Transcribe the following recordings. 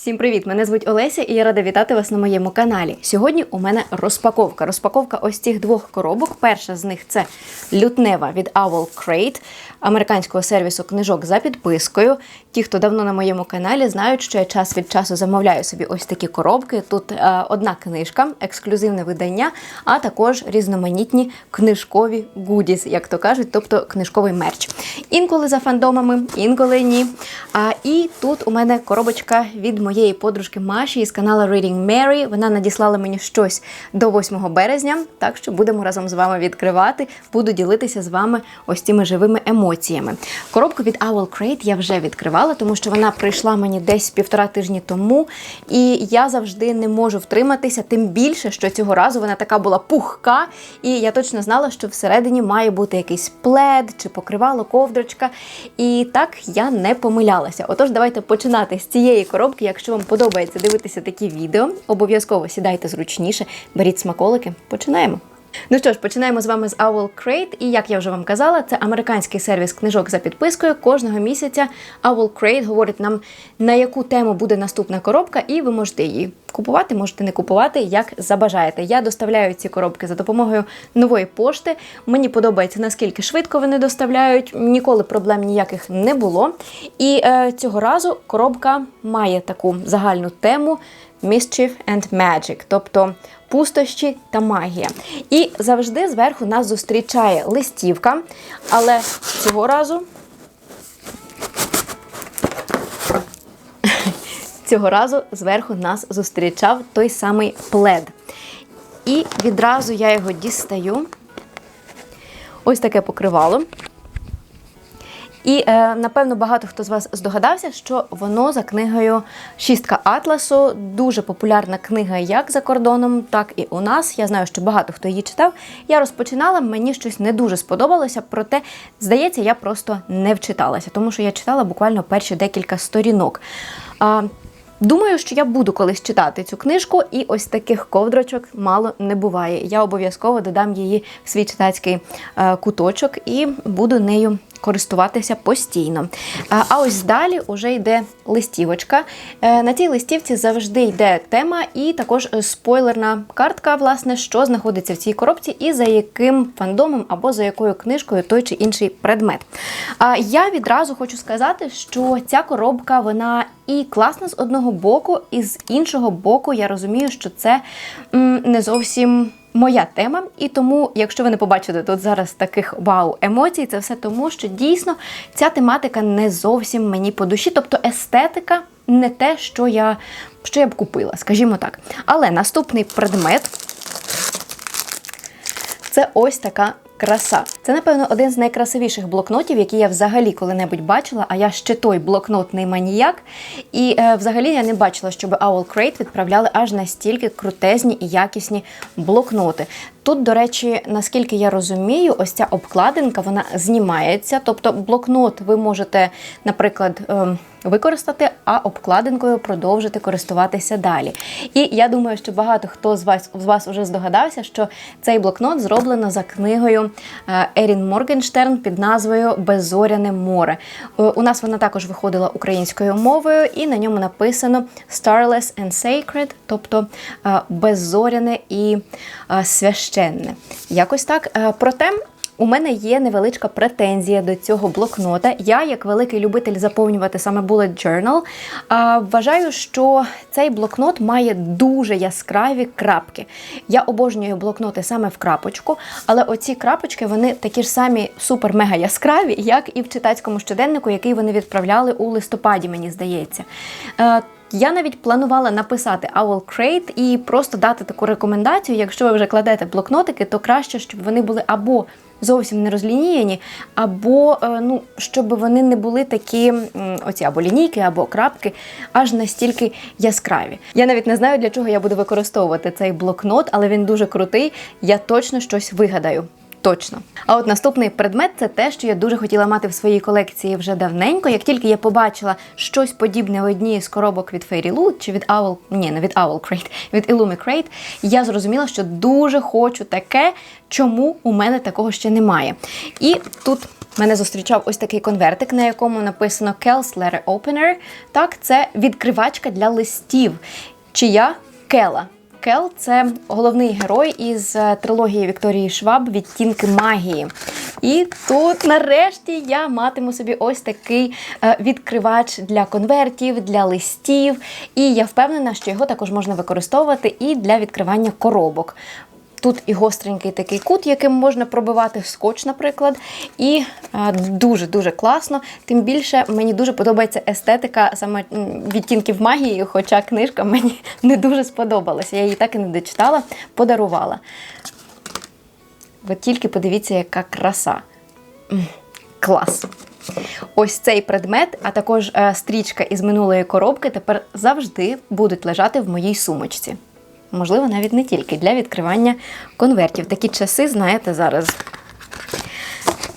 Всім привіт! Мене звуть Олеся і я рада вітати вас на моєму каналі. Сьогодні у мене розпаковка. Розпаковка ось цих двох коробок. Перша з них це лютнева від Owl Crate, американського сервісу книжок за підпискою. Ті, хто давно на моєму каналі, знають, що я час від часу замовляю собі ось такі коробки. Тут е, одна книжка, ексклюзивне видання, а також різноманітні книжкові гудіс, як то кажуть, тобто книжковий мерч. Інколи за фандомами, інколи ні. А, і тут у мене коробочка від моєї подружки Маші із каналу Reading Mary. Вона надіслала мені щось до 8 березня, так що будемо разом з вами відкривати. Буду ділитися з вами ось цими живими емоціями. Коробку від Owl Crate я вже відкривала, тому що вона прийшла мені десь півтора тижні тому, і я завжди не можу втриматися, тим більше, що цього разу вона така була пухка, і я точно знала, що всередині має бути якийсь плед чи покривало, ковдрочка. І так я не помилялася. Отож, давайте починати з цієї коробки. Якщо вам подобається дивитися такі відео, обов'язково сідайте зручніше, беріть смаколики. Починаємо. Ну що ж, починаємо з вами з Owl Crate. І як я вже вам казала, це американський сервіс книжок за підпискою. Кожного місяця Owl Crate говорить нам, на яку тему буде наступна коробка, і ви можете її купувати, можете не купувати, як забажаєте. Я доставляю ці коробки за допомогою нової пошти. Мені подобається, наскільки швидко вони доставляють. Ніколи проблем ніяких не було. І е, цього разу коробка має таку загальну тему. Mischief and Magic, тобто пустощі та магія. І завжди зверху нас зустрічає листівка, але цього разу. Цього разу зверху нас зустрічав той самий плед. І відразу я його дістаю. Ось таке покривало. І е, напевно багато хто з вас здогадався, що воно за книгою Шістка Атласу. Дуже популярна книга як за кордоном, так і у нас. Я знаю, що багато хто її читав. Я розпочинала, мені щось не дуже сподобалося, проте, здається, я просто не вчиталася, тому що я читала буквально перші декілька сторінок. А, Думаю, що я буду колись читати цю книжку, і ось таких ковдрочок мало не буває. Я обов'язково додам її в свій читацький е, куточок і буду нею користуватися постійно. А, ось далі вже йде листівочка. Е, на цій листівці завжди йде тема, і також спойлерна картка, власне, що знаходиться в цій коробці, і за яким фандомом або за якою книжкою той чи інший предмет. А я відразу хочу сказати, що ця коробка вона і класна з одного боку, і з іншого боку, я розумію, що це не зовсім. Моя тема, і тому, якщо ви не побачите тут зараз таких вау емоцій, це все тому, що дійсно ця тематика не зовсім мені по душі, тобто естетика не те, що я, що я б купила, скажімо так. Але наступний предмет це ось така краса. Це, напевно, один з найкрасивіших блокнотів, які я взагалі коли-небудь бачила. А я ще той блокнотний маніяк. І е, взагалі я не бачила, щоб Owl Crate відправляли аж настільки крутезні і якісні блокноти. Тут, до речі, наскільки я розумію, ось ця обкладинка вона знімається. Тобто блокнот ви можете, наприклад, ем, використати, а обкладинкою продовжити користуватися далі. І я думаю, що багато хто з вас з вас вже здогадався, що цей блокнот зроблено за книгою е, Ерін Моргенштерн під назвою Безоряне море. Е, У нас вона також виходила українською мовою, і на ньому написано Starless and Sacred, тобто е, беззоряне і е, священне. Якось так. Е, Проте. У мене є невеличка претензія до цього блокнота. Я, як великий любитель заповнювати саме bullet journal, вважаю, що цей блокнот має дуже яскраві крапки. Я обожнюю блокноти саме в крапочку, але оці крапочки вони такі ж самі супер-мега яскраві, як і в читацькому щоденнику, який вони відправляли у листопаді, мені здається. Е, я навіть планувала написати Owl Crate і просто дати таку рекомендацію. Якщо ви вже кладете блокнотики, то краще, щоб вони були або зовсім не розлініяні, або е, ну, щоб вони не були такі, оці або лінійки, або крапки, аж настільки яскраві. Я навіть не знаю, для чого я буду використовувати цей блокнот, але він дуже крутий. Я точно щось вигадаю. Точно. А от наступний предмет це те, що я дуже хотіла мати в своїй колекції вже давненько. Як тільки я побачила щось подібне в одній з коробок від Fairy Loot чи від Owl, ні, не від Owl Crate, від Illumi Crate, я зрозуміла, що дуже хочу таке, чому у мене такого ще немає. І тут мене зустрічав ось такий конвертик, на якому написано Kel's Letter Opener. Так, це відкривачка для листів. Чия Кела. Кел це головний герой із е, трилогії Вікторії Шваб Відтінки магії. І тут, нарешті, я матиму собі ось такий е, відкривач для конвертів, для листів. І я впевнена, що його також можна використовувати і для відкривання коробок. Тут і гостренький такий кут, яким можна пробивати скотч, наприклад. І дуже-дуже класно. Тим більше мені дуже подобається естетика саме відтінків магії, хоча книжка мені не дуже сподобалася. Я її так і не дочитала, подарувала. Ви тільки подивіться, яка краса. Клас. Ось цей предмет, а також е, стрічка із минулої коробки тепер завжди будуть лежати в моїй сумочці. Можливо, навіть не тільки для відкривання конвертів. Такі часи, знаєте, зараз.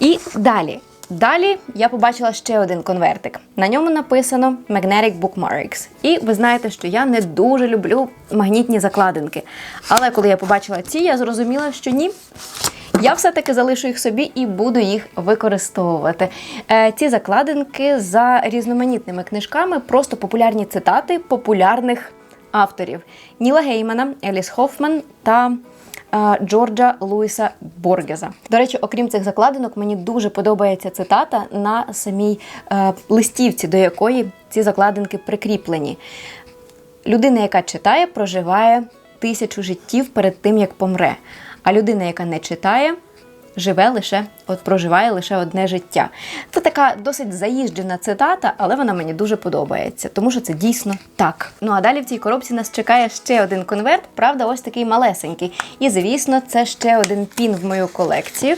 І далі. Далі я побачила ще один конвертик. На ньому написано Magnetic Bookmarks. І ви знаєте, що я не дуже люблю магнітні закладинки. Але коли я побачила ці, я зрозуміла, що ні. Я все-таки залишу їх собі і буду їх використовувати. Е, ці закладинки за різноманітними книжками, просто популярні цитати популярних авторів: Ніла Геймана, Еліс Хофман та е, Джорджа Луїса Боргеза. До речі, окрім цих закладинок, мені дуже подобається цитата на самій е, листівці, до якої ці закладинки прикріплені. Людина, яка читає, проживає тисячу життів перед тим, як помре. А людина, яка не читає, живе лише, от проживає лише одне життя. Це така досить заїжджена цитата, але вона мені дуже подобається, тому що це дійсно так. Ну а далі в цій коробці нас чекає ще один конверт, правда, ось такий малесенький. І звісно, це ще один пін в мою колекцію.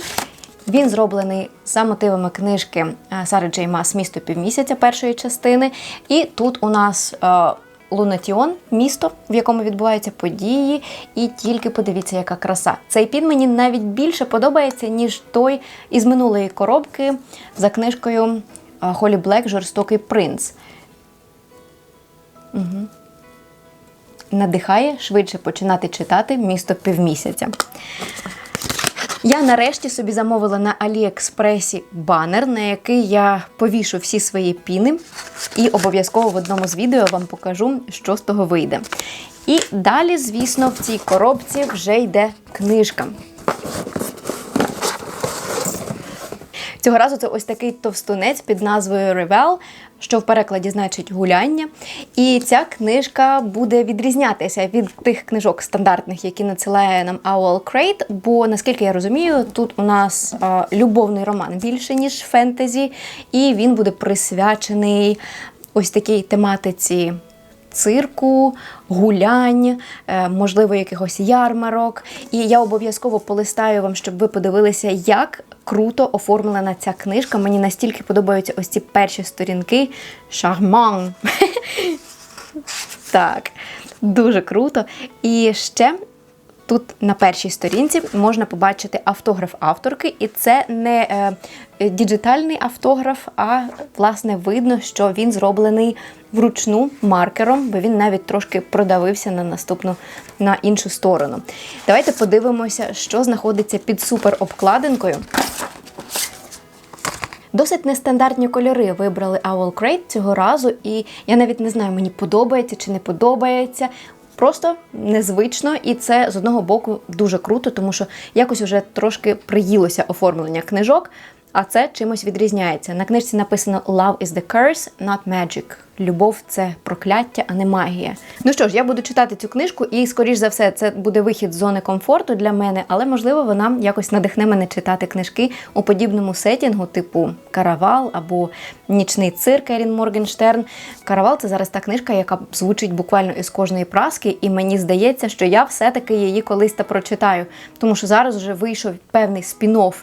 Він зроблений за мотивами книжки е, Сари Джей Мас Місто півмісяця першої частини. І тут у нас е, Лунатіон, місто, в якому відбуваються події, і тільки подивіться, яка краса. Цей пін мені навіть більше подобається, ніж той із минулої коробки за книжкою Холі Блек Жорстокий принц. Угу. Надихає швидше починати читати місто півмісяця. Я нарешті собі замовила на Аліекспресі банер, на який я повішу всі свої піни, і обов'язково в одному з відео вам покажу, що з того вийде. І далі, звісно, в цій коробці вже йде книжка. Цього разу це ось такий товстунець під назвою Ревел, що в перекладі значить гуляння. І ця книжка буде відрізнятися від тих книжок стандартних, які надсилає нам Owl Crate, бо наскільки я розумію, тут у нас а, любовний роман більше, ніж фентезі, і він буде присвячений ось такій тематиці. Цирку, гулянь, е, можливо, якихось ярмарок. І я обов'язково полистаю вам, щоб ви подивилися, як круто оформлена ця книжка. Мені настільки подобаються ось ці перші сторінки. Шарман! Так, дуже круто. І ще тут на першій сторінці можна побачити автограф авторки, і це не е, діджитальний автограф, а власне видно, що він зроблений вручну маркером, бо він навіть трошки продавився на наступну на іншу сторону. Давайте подивимося, що знаходиться під супер обкладинкою. Досить нестандартні кольори вибрали Owl Crate цього разу, і я навіть не знаю, мені подобається чи не подобається. Просто незвично, і це з одного боку дуже круто, тому що якось вже трошки приїлося оформлення книжок, а це чимось відрізняється. На книжці написано Love is the curse, not magic. Любов це прокляття, а не магія. Ну що ж, я буду читати цю книжку, і, скоріш за все, це буде вихід з зони комфорту для мене, але можливо вона якось надихне мене читати книжки у подібному сетінгу, типу Каравал або Нічний цирк Ерін Моргенштерн. Каравал це зараз та книжка, яка звучить буквально із кожної праски, і мені здається, що я все-таки її колись та прочитаю, тому що зараз вже вийшов певний спін-офф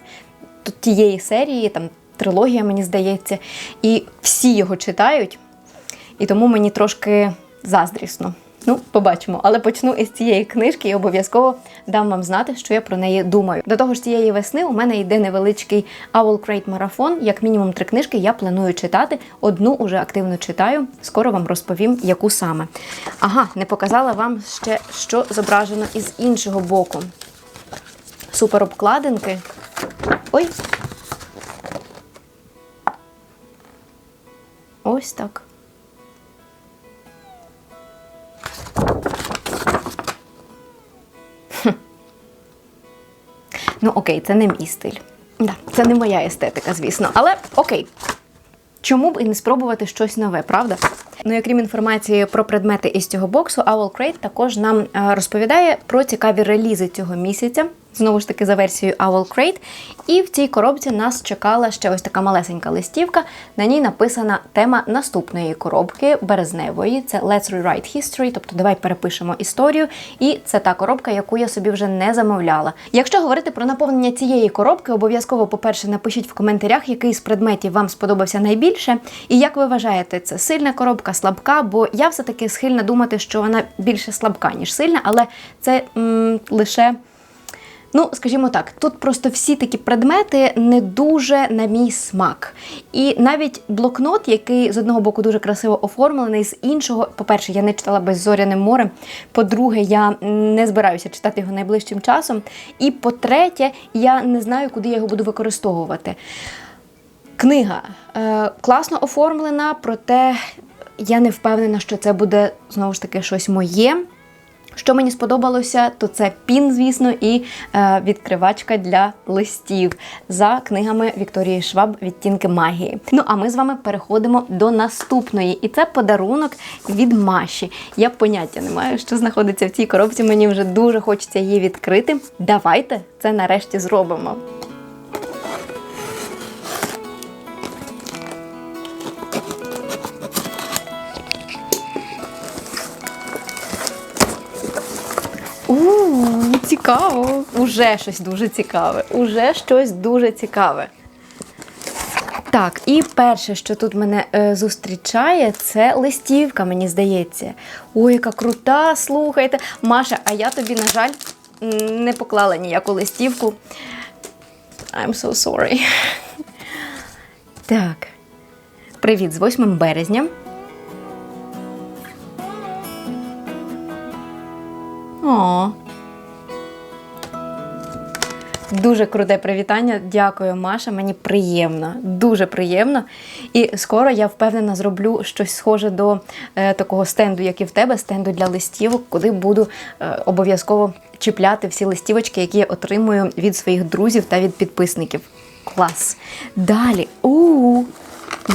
тієї серії, там трилогія, мені здається, і всі його читають. І тому мені трошки заздрісно. Ну, побачимо. Але почну із цієї книжки і обов'язково дам вам знати, що я про неї думаю. До того ж, цієї весни у мене йде невеличкий Owl Crate марафон. Як мінімум три книжки я планую читати. Одну уже активно читаю. Скоро вам розповім, яку саме. Ага, не показала вам ще, що зображено із іншого боку. Супер обкладинки. Ой. Ось так. Ну, окей, це не мій стиль. Да, це не моя естетика, звісно. Але окей. Чому б і не спробувати щось нове, правда? Ну і крім інформації про предмети із цього боксу, Owl Crate також нам е, розповідає про цікаві релізи цього місяця. Знову ж таки, за версією Owl Crate. І в цій коробці нас чекала ще ось така малесенька листівка. На ній написана тема наступної коробки березневої. Це Let's Rewrite History, тобто давай перепишемо історію. І це та коробка, яку я собі вже не замовляла. Якщо говорити про наповнення цієї коробки, обов'язково, по-перше, напишіть в коментарях, який з предметів вам сподобався найбільше. І як ви вважаєте, це сильна коробка, слабка? Бо я все-таки схильна думати, що вона більше слабка, ніж сильна, але це м, лише. Ну, скажімо так, тут просто всі такі предмети не дуже на мій смак. І навіть блокнот, який з одного боку дуже красиво оформлений, з іншого, по-перше, я не читала беззоряним морем. По-друге, я не збираюся читати його найближчим часом. І по-третє, я не знаю, куди я його буду використовувати. Книга е, класно оформлена, проте я не впевнена, що це буде знову ж таки щось моє. Що мені сподобалося, то це пін, звісно, і е, відкривачка для листів за книгами Вікторії Шваб Відтінки магії. Ну а ми з вами переходимо до наступної. І це подарунок від Маші. Я поняття не маю, що знаходиться в цій коробці. Мені вже дуже хочеться її відкрити. Давайте це нарешті зробимо. Цікаво. Уже щось дуже цікаве. Уже щось дуже цікаве. Так, і перше, що тут мене е, зустрічає, це листівка, мені здається. Ой, яка крута, слухайте. Маша, а я тобі, на жаль, не поклала ніяку листівку. I'm so sorry. Так. Привіт, з 8 березня. О. Дуже круте привітання. Дякую, Маша. Мені приємно, дуже приємно. І скоро я впевнена зроблю щось схоже до е, такого стенду, як і в тебе, стенду для листівок, куди буду е, обов'язково чіпляти всі листівочки, які я отримую від своїх друзів та від підписників. Клас. Далі. У-у-у.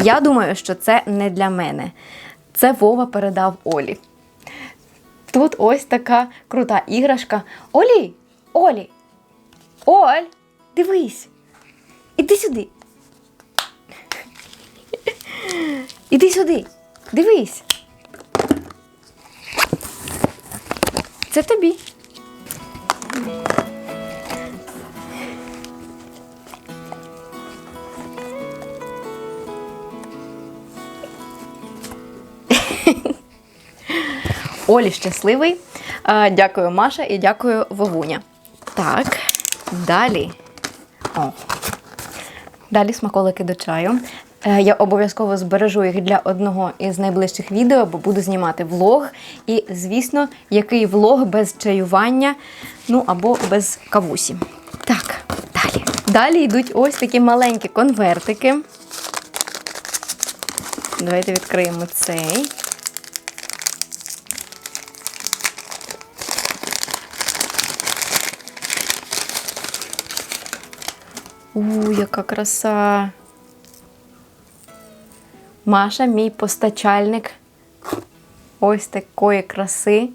Я думаю, що це не для мене. Це Вова передав Олі. Тут ось така крута іграшка. Олі! Олі! Оль! Дивись! Іди сюди. Іди сюди. Дивись. Це тобі. Олі щасливий. Дякую, Маша, і дякую, Вовуня. Так, далі. О. Далі смаколики до чаю. Е, Я обов'язково збережу їх для одного із найближчих відео, бо буду знімати влог. І, звісно, який влог без чаювання, ну або без кавусі. Так, далі. Далі йдуть ось такі маленькі конвертики. Давайте відкриємо цей. У, яка краса. Маша, мій постачальник ось такої краси.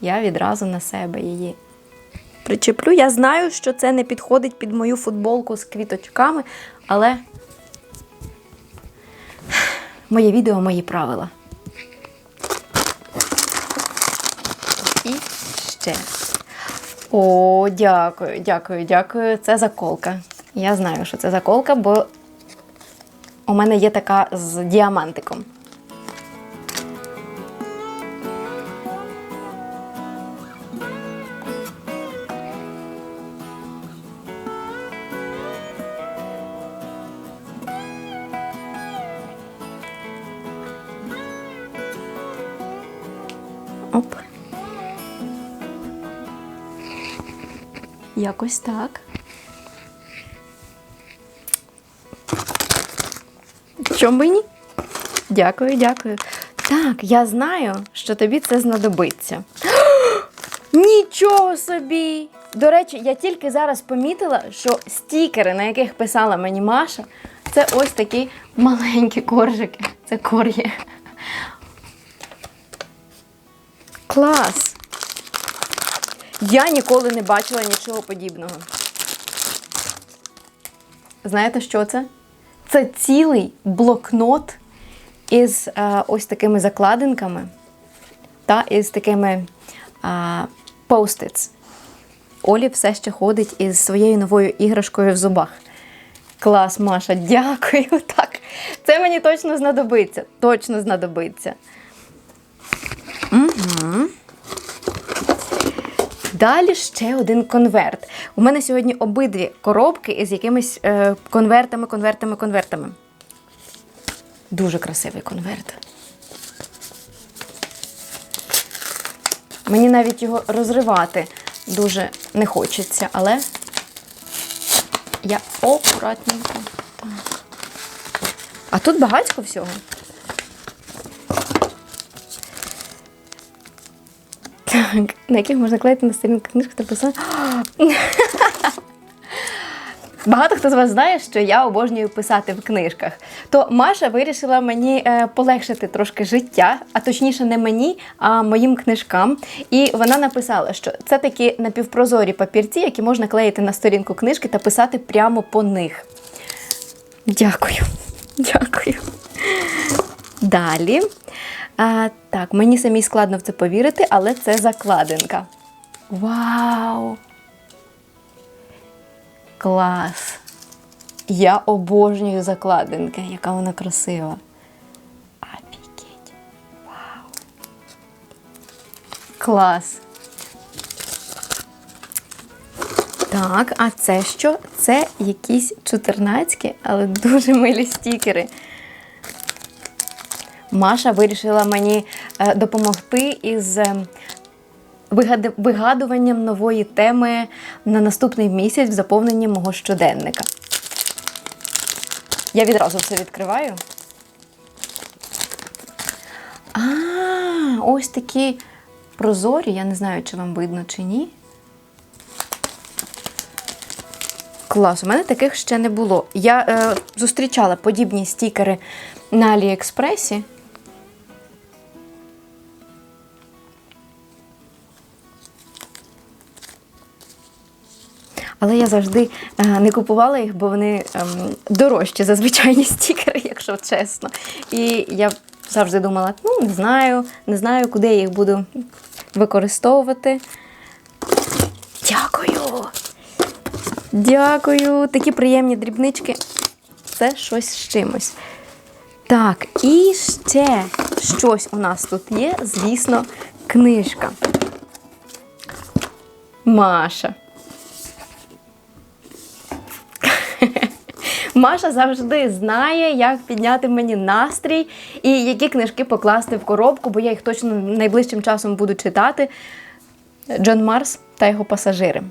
Я відразу на себе її причеплю. Я знаю, що це не підходить під мою футболку з квіточками, але моє відео, мої правила. І ще. О, дякую, дякую, дякую. Це заколка. Я знаю, що це заколка, бо у мене є така з діамантиком. Якось так. Чому ні? Дякую, дякую. Так, я знаю, що тобі це знадобиться. Нічого собі! До речі, я тільки зараз помітила, що стікери, на яких писала мені Маша, це ось такі маленькі коржики. Це кор'є. Клас! Я ніколи не бачила нічого подібного. Знаєте, що це? Це цілий блокнот із е, ось такими закладинками та із такими post-its. Олі все ще ходить із своєю новою іграшкою в зубах. Клас, Маша, дякую. Так, це мені точно знадобиться. Точно знадобиться. Угу. Далі ще один конверт. У мене сьогодні обидві коробки із якимись е, конвертами, конвертами, конвертами. Дуже красивий конверт. Мені навіть його розривати дуже не хочеться, але я акуратненько. Так. А тут багатько всього. на яких можна клеїти на сторінках книжки та писати. Багато хто з вас знає, що я обожнюю писати в книжках. То Маша вирішила мені е, полегшити трошки життя, а точніше, не мені, а моїм книжкам. І вона написала, що це такі напівпрозорі папірці, які можна клеїти на сторінку книжки та писати прямо по них. Дякую. Дякую. Далі. А, так, мені самій складно в це повірити, але це закладинка. Вау! Клас! Я обожнюю закладинки, яка вона красива. Офігеть! Вау! Клас! Так, а це що? Це якісь чотирнацькі, але дуже милі стікери. Маша вирішила мені е, допомогти із е, вигадуванням нової теми на наступний місяць в заповненні мого щоденника. Я відразу все відкриваю. А, ось такі прозорі, я не знаю, чи вам видно чи ні. Клас, у мене таких ще не було. Я е, зустрічала подібні стікери на Аліекспресі. Але я завжди е, не купувала їх, бо вони ем, дорожчі за звичайні стікери, якщо чесно. І я завжди думала, ну, не знаю, не знаю, куди я їх буду використовувати. Дякую! Дякую! Такі приємні дрібнички. Це щось з чимось. Так, і ще щось у нас тут є, звісно, книжка. Маша. Маша завжди знає, як підняти мені настрій і які книжки покласти в коробку, бо я їх точно найближчим часом буду читати. Джон Марс та його пасажири.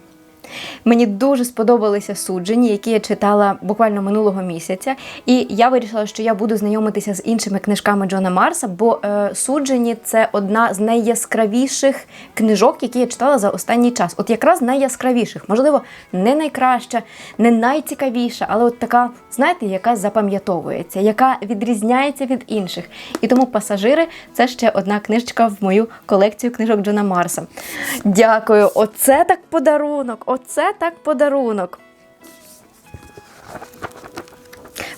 Мені дуже сподобалися суджені, які я читала буквально минулого місяця. І я вирішила, що я буду знайомитися з іншими книжками Джона Марса, бо е, суджені це одна з найяскравіших книжок, які я читала за останній час. От якраз найяскравіших, можливо, не найкраща, не найцікавіша, але от така, знаєте, яка запам'ятовується, яка відрізняється від інших. І тому пасажири це ще одна книжечка в мою колекцію книжок Джона Марса. Дякую, оце так подарунок! Оце так подарунок.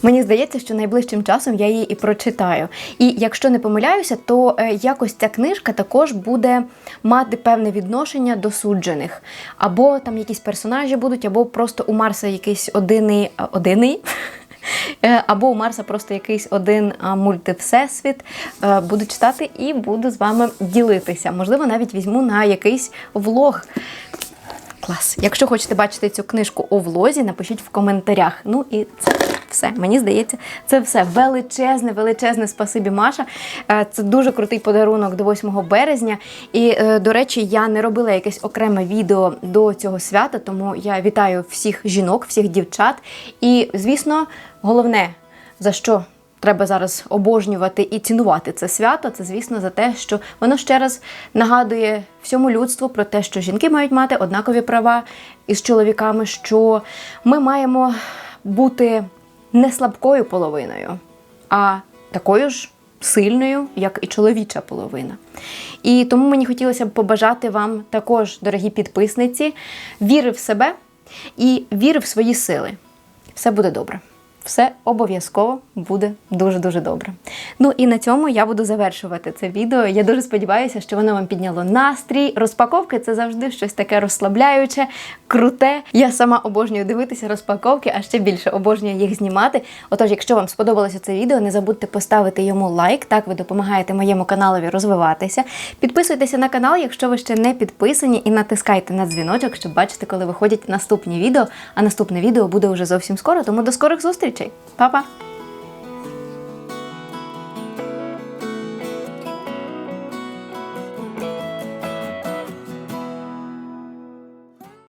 Мені здається, що найближчим часом я її і прочитаю. І якщо не помиляюся, то е, якось ця книжка також буде мати певне відношення до суджених. Або там якісь персонажі будуть, або просто у Марса якийсь одиний, одиний Е, Або у Марса просто якийсь один мультивсесвіт. Е, Буду читати і буду з вами ділитися. Можливо, навіть візьму на якийсь влог. Клас. Якщо хочете бачити цю книжку у влозі, напишіть в коментарях. Ну і це Все, мені здається, це все величезне, величезне спасибі, Маша. Е, Це дуже крутий подарунок до 8 березня. І, е, до речі, я не робила якесь окреме відео до цього свята, тому я вітаю всіх жінок, всіх дівчат. І, звісно, головне, за що треба зараз обожнювати і цінувати це свято, це, звісно, за те, що воно ще раз нагадує всьому людству про те, що жінки мають мати однакові права із чоловіками, що ми маємо бути не слабкою половиною, а такою ж сильною, як і чоловіча половина. І тому мені хотілося б побажати вам також, дорогі підписниці, віри в себе і віри в свої сили. Все буде добре. Все обов'язково буде дуже-дуже добре. Ну і на цьому я буду завершувати це відео. Я дуже сподіваюся, що воно вам підняло настрій. Розпаковки це завжди щось таке розслабляюче, круте. Я сама обожнюю дивитися розпаковки, а ще більше обожнюю їх знімати. Отож, якщо вам сподобалося це відео, не забудьте поставити йому лайк. Так ви допомагаєте моєму каналові розвиватися. Підписуйтеся на канал, якщо ви ще не підписані, і натискайте на дзвіночок, щоб бачити, коли виходять наступні відео. А наступне відео буде вже зовсім скоро. Тому до скорих зустрічей. Па-па!